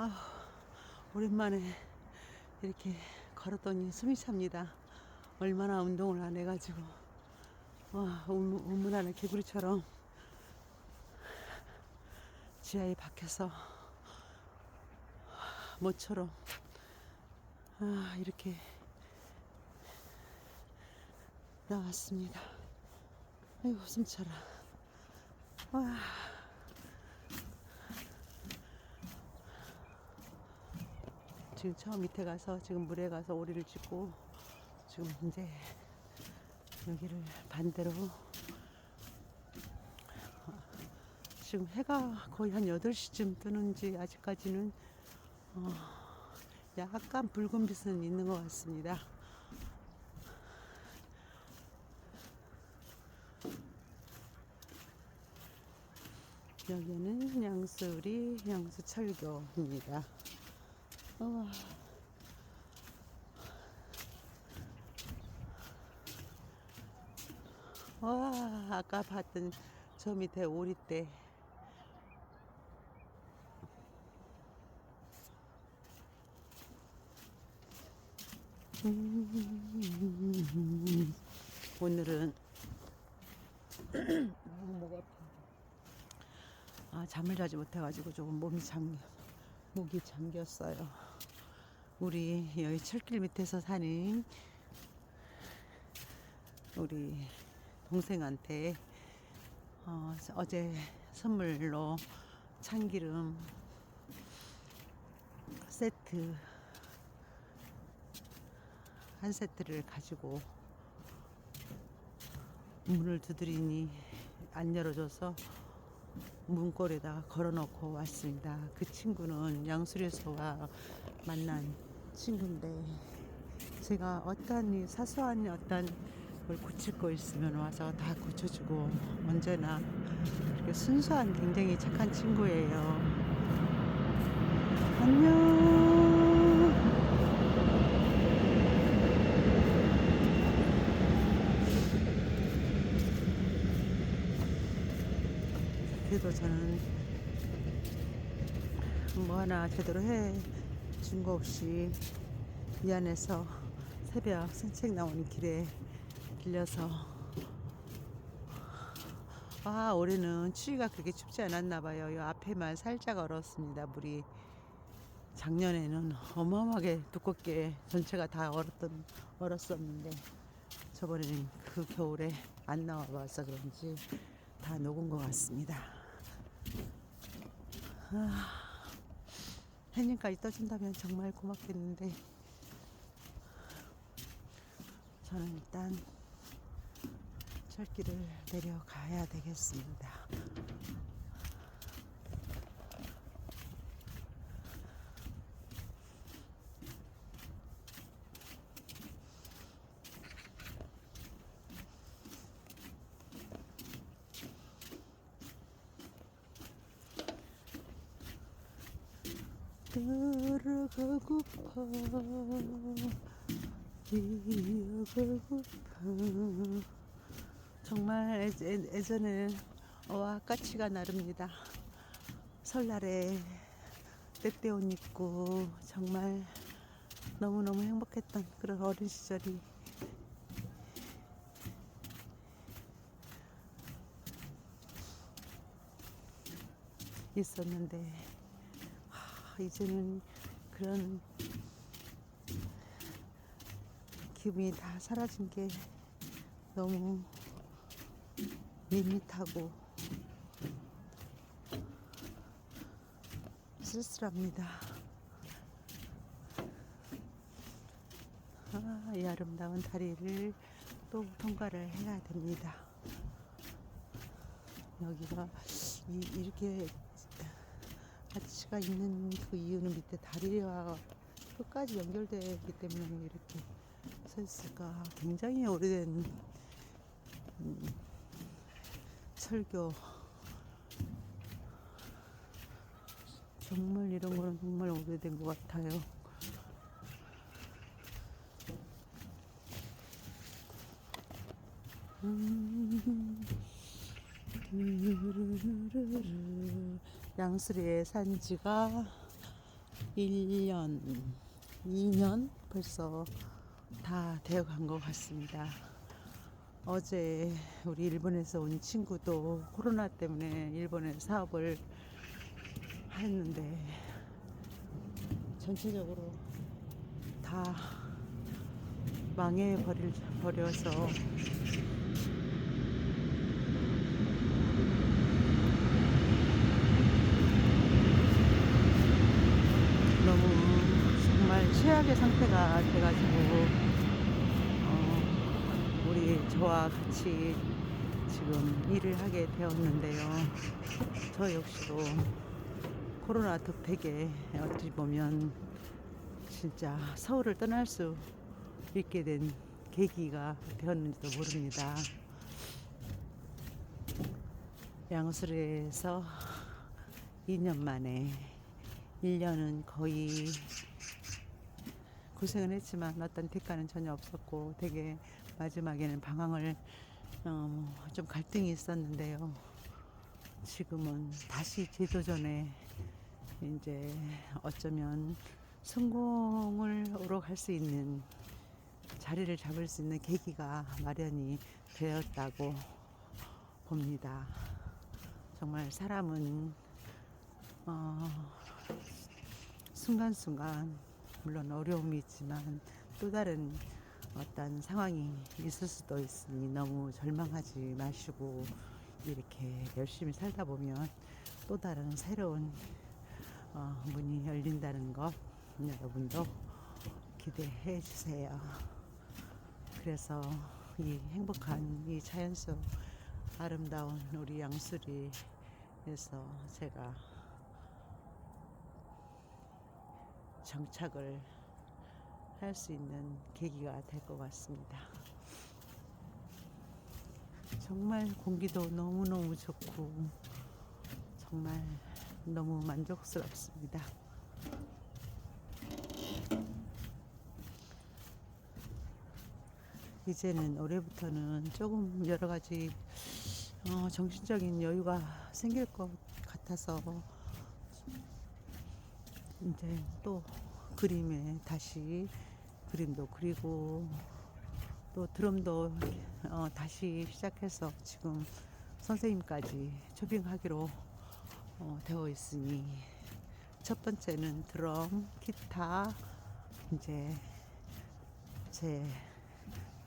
아, 오랜만에 이렇게 걸었더니 숨이 찹니다. 얼마나 운동을 안 해가지고. 와, 안에 개구리처럼 지하에 박혀서 모처럼 아, 이렇게 나왔습니다. 아이고, 숨차라. 와. 지금 처음 밑에 가서 지금 물에 가서 오리를 찍고 지금 이제 여기를 반대로 지금 해가 거의 한 8시쯤 뜨는지 아직까지는 어, 약간 붉은 빛은 있는 것 같습니다. 여기는 양수리 양수철교입니다. 우와. 와, 아까 봤던 저 밑에 오리떼. 음, 오늘은 아, 잠을 자지 못해가지고 조금 몸이 잠겨, 목이 잠겼어요. 우리 여기 철길 밑에서 사는 우리 동생한테 어, 어제 선물로 참기름 세트 한 세트를 가지고 문을 두드리니 안 열어줘서 문고리에다 걸어놓고 왔습니다. 그 친구는 양수리에서와 만난 친구인데 제가 어떤 이 사소한 어떤 걸 고칠 거 있으면 와서 다 고쳐주고 언제나 순수한 굉장히 착한 친구예요. 안녕. 그래도 저는 뭐 하나 제대로 해 준 거 없이 이 안에서 새벽 산책 나오는 길에 길려서 아 올해는 추위가 그렇게 춥지 않았나 봐요. 이 앞에만 살짝 얼었습니다. 물이 작년에는 어마어마하게 두껍게 전체가 다 얼었던 얼었었는데 저번에는 그 겨울에 안 나와 봐서 그런지 다 녹은 것 같습니다. 아, 해님까지 떠준다면 정말 고맙겠는데 저는 일단 철길을 내려가야 되겠습니다. 들어가고파 뛰어가고파 정말 예전에 와 까치가 나릅니다. 설날에 때때옷 입고 정말 너무너무 행복했던 그런 어린 시절이 있었는데 하, 이제는 그런 기분이 다 사라진 게 너무 밋밋하고 쓸쓸합니다. 아, 이 아름다운 다리를 또 통과를 해야 됩니다. 여기가 이, 이렇게 아치가 있는 그 이유는 밑에 다리와 끝까지 연결되어 있기 때문에 이렇게 서 있을까 굉장히 오래된 음, 설교 정말 이런 거는 정말 오래된 것 같아요. 음. 양수리의 산지가 1년, 2년 벌써 다 되어 간 것 같습니다. 어제 우리 일본에서 온 친구도 코로나 때문에 일본에 사업을 했는데 전체적으로 다 망해 버릴 버려서 너무 정말 최악의 상태가 돼가지고 어, 우리 저와 같이 지금 일을 하게 되었는데요. 저 역시도 코로나 덕택에 어찌 보면 진짜 서울을 떠날 수 있게 된 계기가 되었는지도 모릅니다. 양수리에서 2년 만에 1년은 거의 고생은 했지만 어떤 대가는 전혀 없었고 되게 마지막에는 방황을 어, 좀 갈등이 있었는데요. 지금은 다시 재도전에 이제 어쩌면 성공을로 갈 수 있는 자리를 잡을 수 있는 계기가 마련이 되었다고 봅니다. 정말 사람은 어, 순간순간 물론 어려움이 있지만 또 다른 어떤 상황이 있을 수도 있으니 너무 절망하지 마시고 이렇게 열심히 살다 보면 또 다른 새로운 어, 문이 열린다는 것 여러분도 기대해 주세요. 그래서 이 행복한 이 자연 속 아름다운 우리 양수리에서 제가 정착을 할 수 있는 계기가 될 것 같습니다. 정말 공기도 너무너무 좋고 정말 너무 만족스럽습니다. 이제는 올해부터는 조금 여러 가지 어, 정신적인 여유가 생길 것 같아서 이제 또 그림에 다시 그림도 그리고 또 드럼도 어, 다시 시작해서 지금 선생님까지 초빙하기로 어, 되어 있으니 첫 번째는 드럼, 기타, 이제 제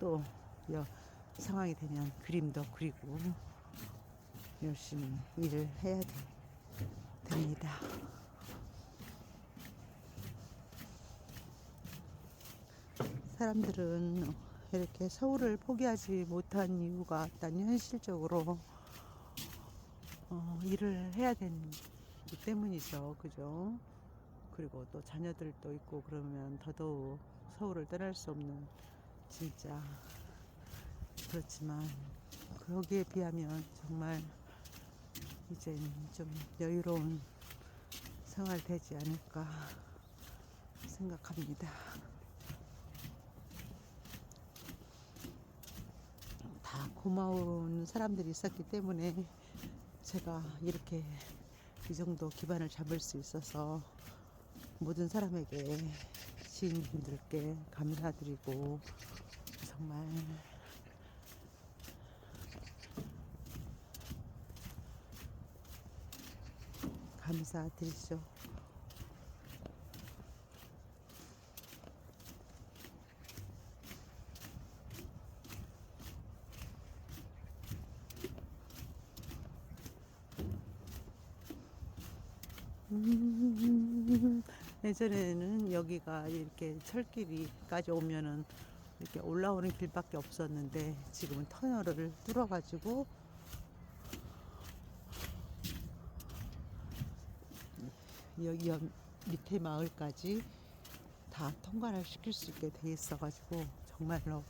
또 상황이 되면 그림도 그리고 열심히 일을 해야 돼, 됩니다. 사람들은 이렇게 서울을 포기하지 못한 이유가 일단 현실적으로 어, 일을 해야 되기 때문이죠. 그죠? 그리고 또 자녀들도 있고 그러면 더더욱 서울을 떠날 수 없는 진짜 그렇지만 거기에 비하면 정말 이제 좀 여유로운 생활 되지 않을까 생각합니다. 고마운 사람들이 있었기 때문에 제가 이렇게 이 정도 기반을 잡을 수 있어서 모든 사람에게 지인분들께 감사드리고 정말 감사드리죠. 음, 예전에는 여기가 이렇게 철길이까지 오면은 이렇게 올라오는 길밖에 없었는데 지금은 터널을 뚫어가지고 여기 옆 밑에 마을까지 다 통과를 시킬 수 있게 돼 있어가지고 정말로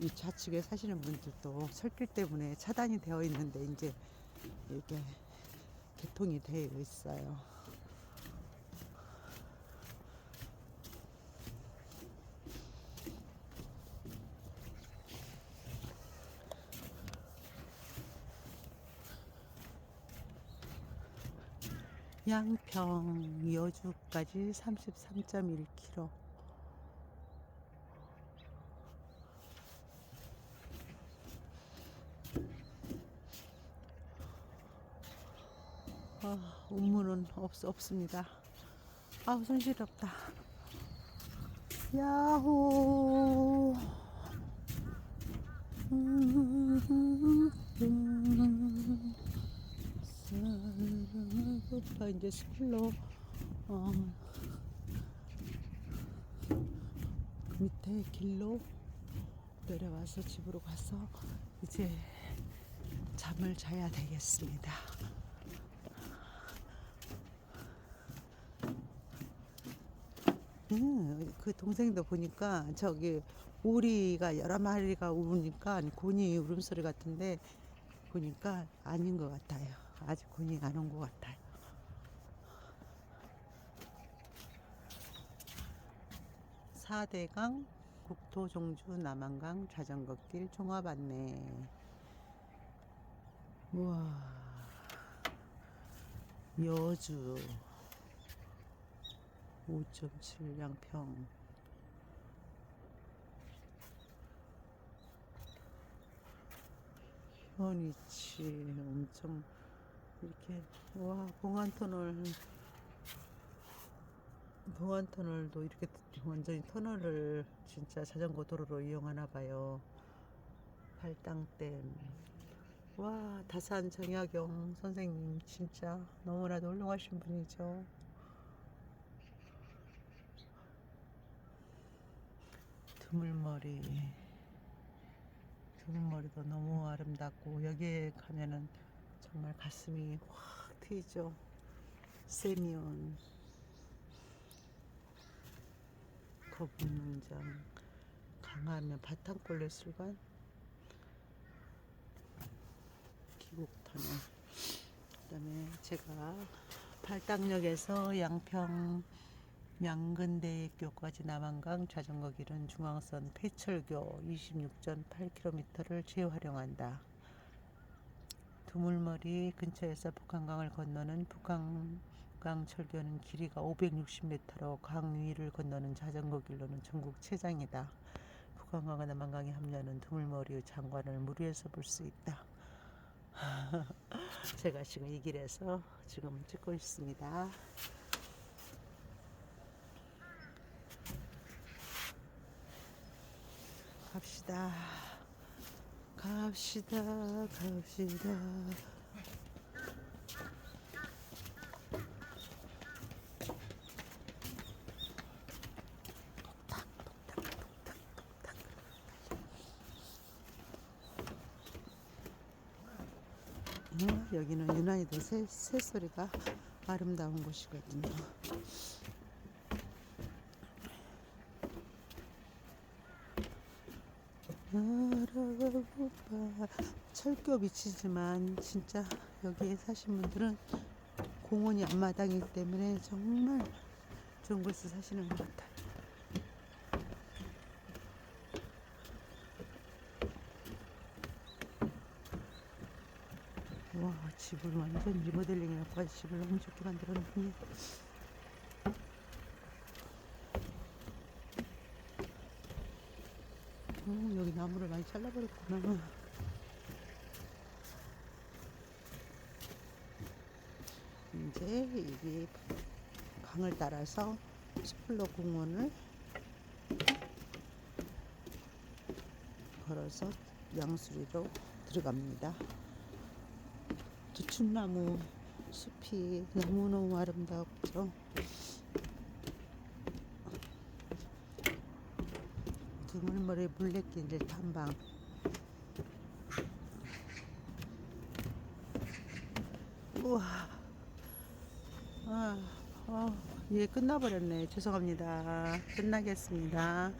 이 좌측에 사시는 분들도 철길 때문에 차단이 되어 있는데 이제 이렇게 개통이 되어 있어요. 양평 여주까지 33.1km. 아, 운무는 없, 없습니다. 아, 손실없다. 야호. 사랑을 곱하 이제 스킬로 어, 그 밑에 길로 내려와서 집으로 가서 이제 잠을 자야 되겠습니다. 음, 그 동생도 보니까 저기 오리가 여러 마리가 우니까 곤이 울음소리 같은데 보니까 아닌 것 같아요. 곤이 안 온 것 같아요. 사대강 국토 종주 남한강 자전거길 종합 안내. 우와. 여주 5.7 양평 현위치 엄청 이렇게 와 봉안 터널. 봉안 터널도 이렇게 완전히 터널을 진짜 자전거 도로로 이용하나 봐요. 팔당댐. 와 다산 정약용 선생님 진짜 너무나도 훌륭하신 분이죠. 드물머리. 드물머리도 너무 아름답고 여기에 가면은 정말 가슴이 확 트이죠. 세미온. 거북 농장 강하면 바탕골레 술관 기곡터널. 그다음에 제가 팔당역에서 양평 양근대교까지 남한강 자전거 길은 중앙선 폐철교 26.8km를 재활용한다. 두물머리 근처에서 북한강을 건너는 북한강 철교는 길이가 560m로 강 위를 건너는 자전거 길로는 전국 최장이다. 북한강과 남한강이 합류하는 두물머리 장관을 무리해서 볼 수 있다. 제가 지금 이 길에서 지금 찍고 있습니다. 갑시다. 갑시다. 갑시다. 음, 여기는 유난히도 새, 새소리가 아름다운 곳이거든요. 알아보봐 철교 밑이지만 진짜 여기에 사신 분들은 공원이 앞마당이기 때문에 정말 좋은 곳에 사시는 것 같아요. 와 집을 완전 리모델링 해갖고 집을 너무 좋게 만들었네. 어, 여기 나무를 많이 잘라버렸구나. 이제 이게 강을 따라서 스플러 공원을 걸어서 양수리로 들어갑니다. 두충나무 숲이 너무너무 아름답죠. 두물머리 물레길 탐방. 우와. 아, 아, 예 끝나버렸네. 죄송합니다. 끝나겠습니다